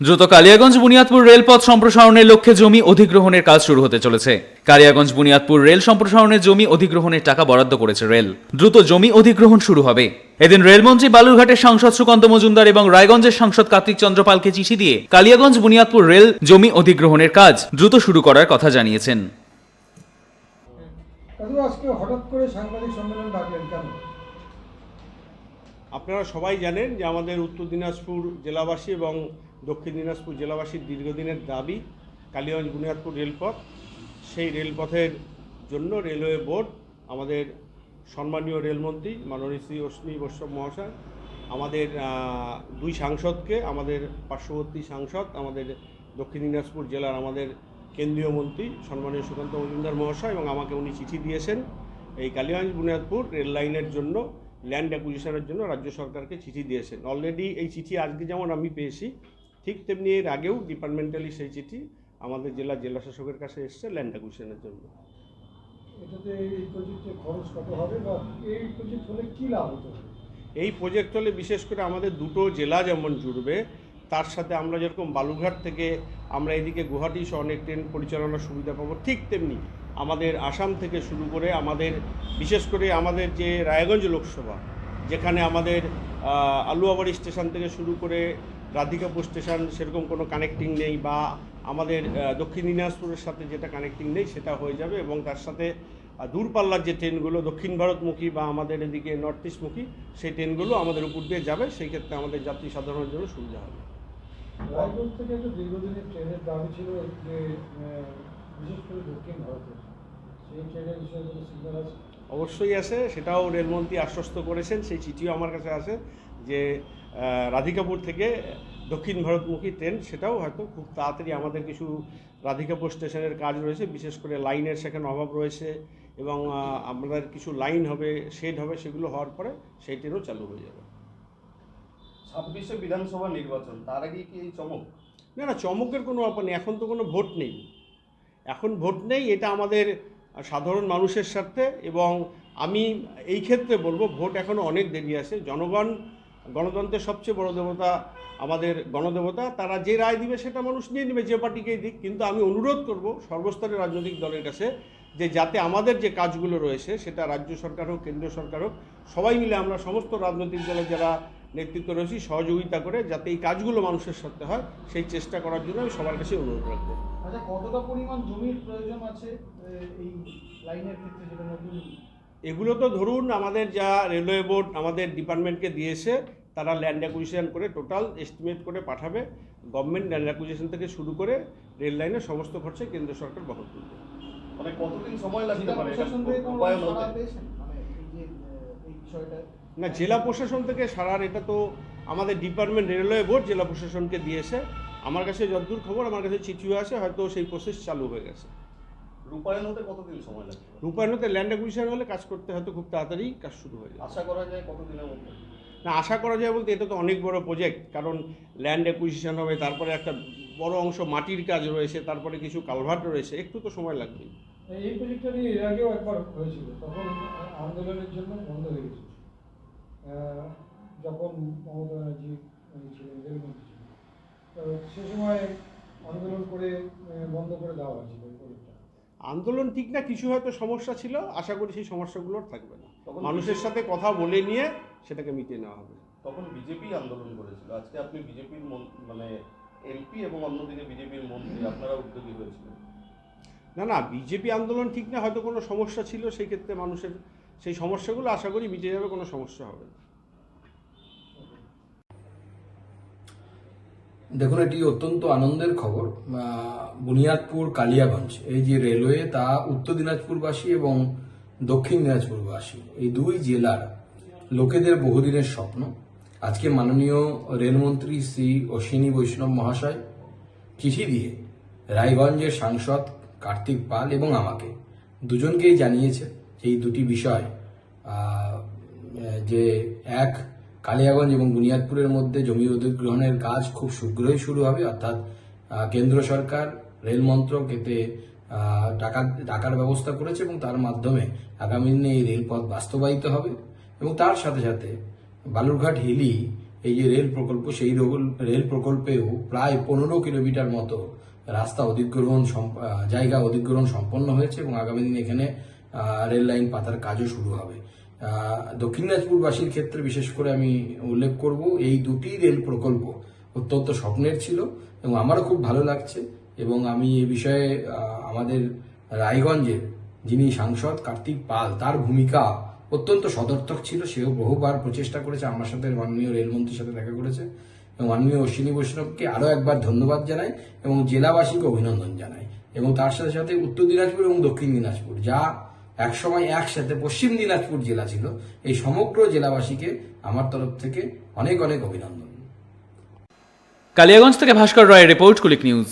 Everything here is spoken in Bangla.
দ্রুত কালিয়াগঞ্জ বুনিয়াদপুর রেলপথ সম্প্রসারণের লক্ষ্যে জমি অধিগ্রহণের কাজ শুরু হতে চলেছে। কালিয়াগঞ্জ বুনিয়াদপুর রেল সম্প্রসারণের জমি অধিগ্রহণের টাকা বরাদ্দ করেছে রেল। দ্রুত জমি অধিগ্রহণ শুরু হবে। এদিন রেলমন্ত্রী বালুরঘাটের সাংসদ সুকান্ত মজুমদার এবং রায়গঞ্জের সাংসদ কার্তিক চন্দ্রপালকে চিঠি দিয়ে কালিয়াগঞ্জ বুনিয়াদপুর রেল জমি অধিগ্রহণের কাজ দ্রুত শুরু করার কথা জানিয়েছেন। আপনারা সবাই জানেন যে আমাদের উত্তর দিনাজপুর জেলাবাসী এবং দক্ষিণ দিনাজপুর জেলাবাসীর দীর্ঘদিনের দাবি, কালীগঞ্জ বুনিয়াদপুর রেলপথ। সেই রেলপথের জন্য রেলওয়ে বোর্ড, আমাদের সম্মানীয় রেলমন্ত্রী মাননীয় শ্রী অশ্বিনী বৈষ্ণব মহাশয়, আমাদের দুই সাংসদকে, আমাদের পার্শ্ববর্তী সাংসদ, আমাদের দক্ষিণ দিনাজপুর জেলার আমাদের কেন্দ্রীয় মন্ত্রী সম্মানীয় সুকান্ত মজুমদার মহাশয় এবং আমাকে উনি চিঠি দিয়েছেন এই কালীগঞ্জ বুনিয়াদপুর রেল লাইনের জন্য, ল্যান্ড অ্যাকুইজিশনের জন্য রাজ্য সরকারকে চিঠি দিয়েছেন। অলরেডি এই চিঠি আজকে যেমন আমি পেয়েছি ঠিক তেমনি এর আগেও ডিপার্টমেন্টালি সেই চিঠি আমাদের জেলা জেলা শাসকের কাছে এসছে ল্যান্ড অ্যাকুইজিশনের জন্য। এটাতে এই প্রজেক্টে খরচ কত হবে বা এই প্রজেক্ট হলে কী লাভ হতে এই প্রজেক্ট হলে বিশেষ করে আমাদের দুটো জেলা যেমন জুড়বে তার সাথে আমরা যেরকম বালুরঘাট থেকে আমরা এদিকে গুয়াহাটি সহ অনেক ট্রেন পরিচালনার সুবিধা পাবো ঠিক তেমনি আমাদের আসাম থেকে শুরু করে আমাদের বিশেষ করে আমাদের যে রায়গঞ্জ লোকসভা যেখানে আমাদের আলুয়াবাড়ি স্টেশন থেকে শুরু করে রাধিকাপুর স্টেশন সেরকম কোনো কানেক্টিং নেই বা আমাদের দক্ষিণ দিনাজপুরের সাথে যেটা কানেক্টিং নেই সেটা হয়ে যাবে এবং তার সাথে দূরপাল্লার যে ট্রেনগুলো দক্ষিণ ভারতমুখী বা আমাদের এদিকে নর্থ ইস্টমুখী সেই ট্রেনগুলো আমাদের উপর দিয়ে যাবে সেই ক্ষেত্রে আমাদের যাত্রী সাধারণের জন্য সুবিধা হবে। রায়গঞ্জ থেকে একটা দীর্ঘদিনের ট্রেনের দাবি ছিল যে বিশেষ করে দক্ষিণ ভারতে। সেই ট্রেনের বিষয়ে কোনো সিগন্যাল আছে? অবশ্যই আছে সেটাও রেলমন্ত্রী আশ্বস্ত করেছেন সেই চিঠিও আমার কাছে আছে যে রাধিকাপুর থেকে দক্ষিণ ভারতমুখী ট্রেন সেটাও হয়তো খুব তাড়াতাড়ি আমাদের কিছু রাধিকাপুর স্টেশনের কাজ রয়েছে বিশেষ করে লাইনের সেখানে অভাব রয়েছে এবং আমাদের কিছু লাইন হবে শেড হবে সেগুলো হওয়ার পরে সেই ট্রেনও চালু হয়ে যাবে। ছাব্বিশে বিধানসভা নির্বাচন তার আগে কি এই চমক? না না চমকের কোনো ব্যাপার নেই এখন তো কোনো ভোট নেই। এখন ভোট নেই এটা আমাদের সাধারণ মানুষের স্বার্থে এবং আমি এই ক্ষেত্রে বলব ভোট এখনও অনেক দেরি আছে। জনগণ গণতন্ত্রের সবচেয়ে বড় দেবতা আমাদের গণদেবতা, তারা যে রায় দিবে সেটা মানুষ নিয়ে নেবে, যে পার্টিকেই দিক। কিন্তু আমি অনুরোধ করব সর্বস্তরের রাজনৈতিক দলের কাছে যে যাতে আমাদের যে কাজগুলো রয়েছে, সেটা রাজ্য সরকার হোক, কেন্দ্রীয় সরকার হোক, সবাই মিলে আমরা সমস্ত রাজনৈতিক দলের যারা নেতৃত্ব রয়েছি, সহযোগিতা করে যাতে এই কাজগুলো মানুষের সাথে হয়, সেই চেষ্টা করার জন্য আমি সবার কাছে অনুরোধ রাখব। আচ্ছা কতটা পরিমাণ জমির প্রয়োজন আছে এই লাইনের ক্ষেত্রে যেটা নতুন? এগুলো তো ধরুন আমাদের যা রেলওয়ে বোর্ড আমাদের ডিপার্টমেন্টকে দিয়েছে তারা ল্যান্ড অ্যাকুইজিশন করে টোটাল এস্টিমেট করে পাঠাবে গভর্নমেন্ট ল্যান্ড অ্যাকুইজিশন থেকে শুরু করে রেল লাইনের সমস্ত খরচে কেন্দ্র সরকার বহন করবে। মানে কতদিন সময় লাগতে পারে? মানে এই যে আহ, এই বিষয়টা না জেলা প্রশাসন থেকে সারার এটা তো আমাদের ডিপার্টমেন্ট রেলওয়ে বোর্ড জেলা প্রশাসনকে দিয়েছে। আমার কাছে যতদূর খবর আমার কাছে চিঠিও আছে হয়তো সেই প্রসেস চালু হয়ে গেছে। রূপায়ণ হতে কতদিন সময় লাগতে পারে রূপায়ণতে ল্যান্ড অ্যাকুইজিশন হলে কাজ করতে হয়তো খুব তাড়াতাড়ি কাজ শুরু হয়ে যাবে। আশা করা যায় কতদিনের মধ্যে? না আশা করা যায় বলতে এটা তো অনেক বড় প্রজেক্ট কারণ ল্যান্ড অ্যাকুইজিশন হবে তারপরে একটা বড় অংশ মাটির কাজ রয়েছে তারপরে কিছু কালভার্ট রয়েছে একটু তো সময় লাগবেই। এই প্রজেক্টটা নিয়ে এর আগেও একবার হয়েছিল তখন আন্দোলনের জন্য বন্ধ হয়ে গেছিল। যখন মমতা ব্যানার্জি ছিলেন রেলমন্ত্রী ছিলেন। তো সে সময় আন্দোলন করে বন্ধ করে দেওয়া হয়েছিল। আন্দোলন ঠিক না কিছু হয়তো সমস্যা ছিল আশা করি সেই সমস্যাগুলো আর থাকবে না। মানুষের সাথে কথা বলে নিয়ে সেটাকে মিটিয়ে নেওয়া হবে। তখন বিজেপি আন্দোলন করেছিল। আজকে আপনি বিজেপির মানে এমপি এবং অন্যদিকে বিজেপির মন্ত্রী আপনারা উদ্যোগী হয়েছিলেন। না না বিজেপি আন্দোলন ঠিক না হয়তো কোনো সমস্যা ছিল সেই ক্ষেত্রে মানুষের সেই সমস্যাগুলো আশা করি মিটে যাবে কোনো সমস্যা হবে না। দেখুন, এটি অত্যন্ত আনন্দের খবর। বুনিয়াদপুর কালিয়াগঞ্জ। এই যে রেলওয়ে, তা উত্তর দিনাজপুরবাসী এবং দক্ষিণ দিনাজপুরবাসী। এই দুই জেলার লোকেদের বহুদিনের স্বপ্ন। আজকে মাননীয় রেলমন্ত্রী শ্রী অশ্বিনী বৈষ্ণব মহাশয় চিঠি দিয়ে রায়গঞ্জের সাংসদ কার্তিক পাল এবং আমাকে দুজনকেই জানিয়েছে এই দুটি বিষয়। যে এক কালিয়াগঞ্জ এবং বুনিয়াদপুরের মধ্যে জমি অধিগ্রহণের কাজ খুব শীঘ্রই শুরু হবে, অর্থাৎ কেন্দ্র সরকার, রেল মন্ত্রক এতে টাকা, টাকার ব্যবস্থা করেছে এবং তার মাধ্যমে আগামী দিনে এই রেলপথ বাস্তবায়িত হবে এবং তার সাথে সাথে বালুরঘাট হিলি, এই যে রেল প্রকল্প, সেই রেল প্রকল্পেও প্রায় পনেরো কিলোমিটার মতো রাস্তা অধিগ্রহণ জায়গা অধিগ্রহণ সম্পন্ন হয়েছে এবং আগামী দিনে এখানে রেল লাইন পাতার কাজও শুরু হবে। দক্ষিণ দিনাজপুরবাসীর ক্ষেত্রে বিশেষ করে আমি উল্লেখ করব, এই দুটি রেল প্রকল্প অত্যন্ত স্বপ্নের ছিল এবং আমারও খুব ভালো লাগছে এবং আমি এ বিষয়ে আমাদের রায়গঞ্জের যিনি সাংসদ কার্তিক পাল, তার ভূমিকা অত্যন্ত সদর্থক ছিল। সেও বহুবার প্রচেষ্টা করেছে, আমার সাথে মাননীয় রেলমন্ত্রীর সাথে দেখা করেছে এবং মাননীয় অশ্বিনী বৈষ্ণবকে আরও একবার ধন্যবাদ জানাই এবং জেলাবাসীকে অভিনন্দন জানাই এবং তার সাথে সাথে উত্তর দিনাজপুর এবং দক্ষিণ দিনাজপুর, যা একসময় একসাথে পশ্চিম দিনাজপুর জেলা ছিল। এই সমগ্র জেলাবাসীকে আমার তরফ থেকে অনেক অনেক অভিনন্দন। কালিয়াগঞ্জ থেকে ভাস্কর রায়ের রিপোর্ট কুলিক নিউজ।